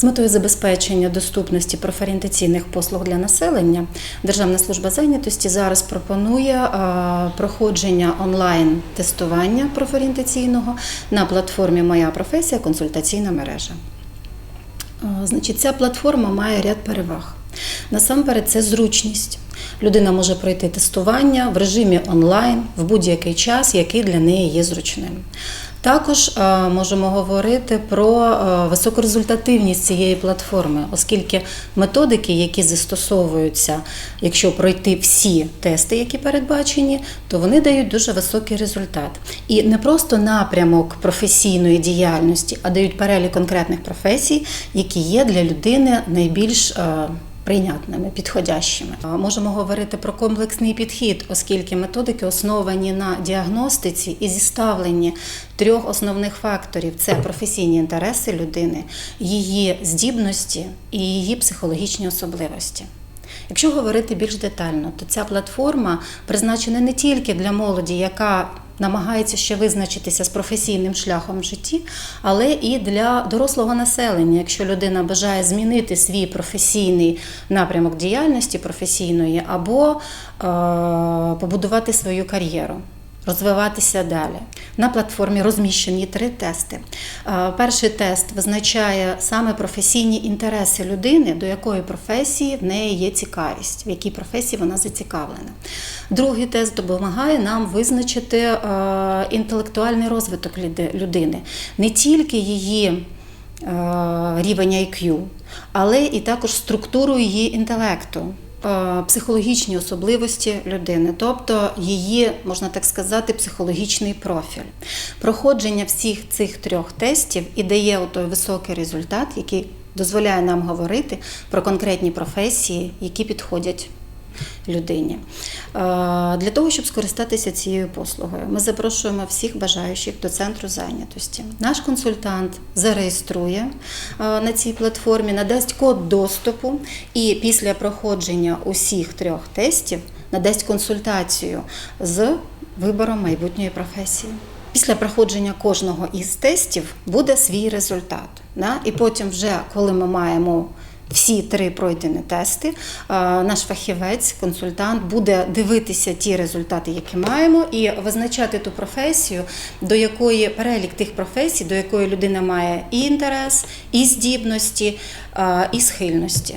З метою забезпечення доступності профорієнтаційних послуг для населення Державна служба зайнятості зараз пропонує проходження онлайн тестування профорієнтаційного на платформі Моя професія консультаційна мережа. Значить, ця платформа має ряд переваг. Насамперед, це зручність. Людина може пройти тестування в режимі онлайн в будь-який час, який для неї є зручним. Також е, можемо говорити про е, високорезультативність цієї платформи, оскільки методики, які застосовуються, якщо пройти всі тести, які передбачені, то вони дають дуже високий результат. І не просто напрямок професійної діяльності, а дають перелік конкретних професій, які є для людини найбільш е, прийнятними, підходящими. Можемо говорити про комплексний підхід, оскільки методики основані на діагностиці і зіставленні трьох основних факторів: це професійні інтереси людини, її здібності і її психологічні особливості. Якщо говорити більш детально, то ця платформа призначена не тільки для молоді, яка намагається ще визначитися з професійним шляхом в житті, але і для дорослого населення, якщо людина бажає змінити свій професійний напрямок діяльності професійної або е, побудувати свою кар'єру. Розвиватися далі. На платформі розміщені три тести. Е, Перший тест визначає саме професійні інтереси людини, до якої професії в неї є цікавість, в якій професії вона зацікавлена. Другий тест допомагає нам визначити е, інтелектуальний розвиток людини, не тільки її е, рівень IQ, але і також структуру її інтелекту. Е, Психологічні особливості людини, тобто її, можна так сказати, психологічний профіль. Проходження всіх цих трьох тестів і дає той високий результат, який дозволяє нам говорити про конкретні професії, які підходять людині. Е, Для того, щоб скористатися цією послугою, ми запрошуємо всіх бажаючих до центру зайнятості. Наш консультант зареєструє е, на цій платформі, надасть код доступу і після проходження усіх трьох тестів надасть консультацію з вибором майбутньої професії. Після проходження кожного із тестів буде свій результат. Да? І потім, вже коли ми маємо всі три пройдені тести, е, наш фахівець, консультант буде дивитися ті результати, які маємо, і визначати ту професію, до якої перелік тих професій, до якої людина має і інтерес, і здібності, е, і схильності.